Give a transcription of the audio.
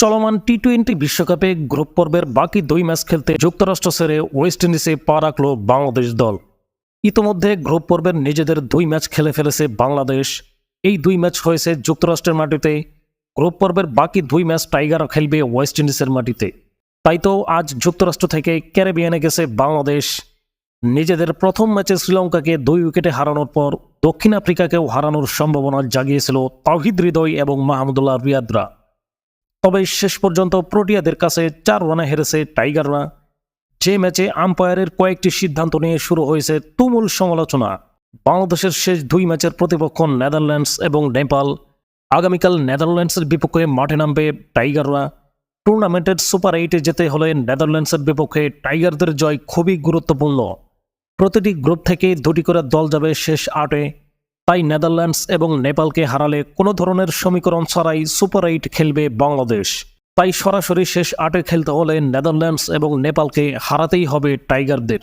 চলমান T twenty বিশ্বকাপে group পর্বের বাকি দুই ম্যাচ খেলতে যুক্তরাষ্ট্র সেরে ওয়েস্ট ইন্ডিজে পা রাখল বাংলাদেশ দল। ইতোমধ্যে গ্রুপ পর্বের নিজেদের দুই ম্যাচ খেলে ফেলেছে বাংলাদেশ। এই দুই ম্যাচ হয়েছে যুক্তরাষ্ট্রের মাটিতে। গ্রুপ পর্বের বাকি দুই ম্যাচ টাইগার খেলবে ওয়েস্ট ইন্ডিজের মাটিতে। তাই তো আজ যুক্তরাষ্ট্র থেকে ক্যারেবিয়ানে গেছে বাংলাদেশ। নিজেদের প্রথম ম্যাচে শ্রীলঙ্কাকে দুই উইকেটে হারানোর পর দক্ষিণ আফ্রিকাকেও হারানোর সম্ভাবনা জাগিয়েছিল তাহিদ হৃদয় এবং মাহমুদুল্লাহ রিয়াদরা। তবে শেষ পর্যন্ত প্রোটিয়াদের কাছে চার রানে হেরেছে টাইগাররা। যে ম্যাচে আম্পায়ারের কয়েকটি সিদ্ধান্ত নিয়ে শুরু হয়েছে তুমুল সমালোচনা। বাংলাদেশের শেষ দুই ম্যাচের প্রতিপক্ষ নেদারল্যান্ডস এবং নেপাল। আগামীকাল নেদারল্যান্ডসের বিপক্ষে মাঠে নামবে টাইগাররা। টুর্নামেন্টের সুপার এইটে যেতে হলে নেদারল্যান্ডসের বিপক্ষে টাইগারদের জয় খুবই গুরুত্বপূর্ণ। প্রতিটি গ্রুপ থেকে দুটি করে দল যাবে শেষ আটে। তাই নেদারল্যান্ডস এবং নেপালকে হারালে কোনো ধরনের সমীকরণ ছাড়াই সুপার এইট খেলবে বাংলাদেশ। তাই সরাসরি শেষ আটে খেলতে হলে নেদারল্যান্ডস এবং নেপালকে হারাতেই হবে টাইগারদের।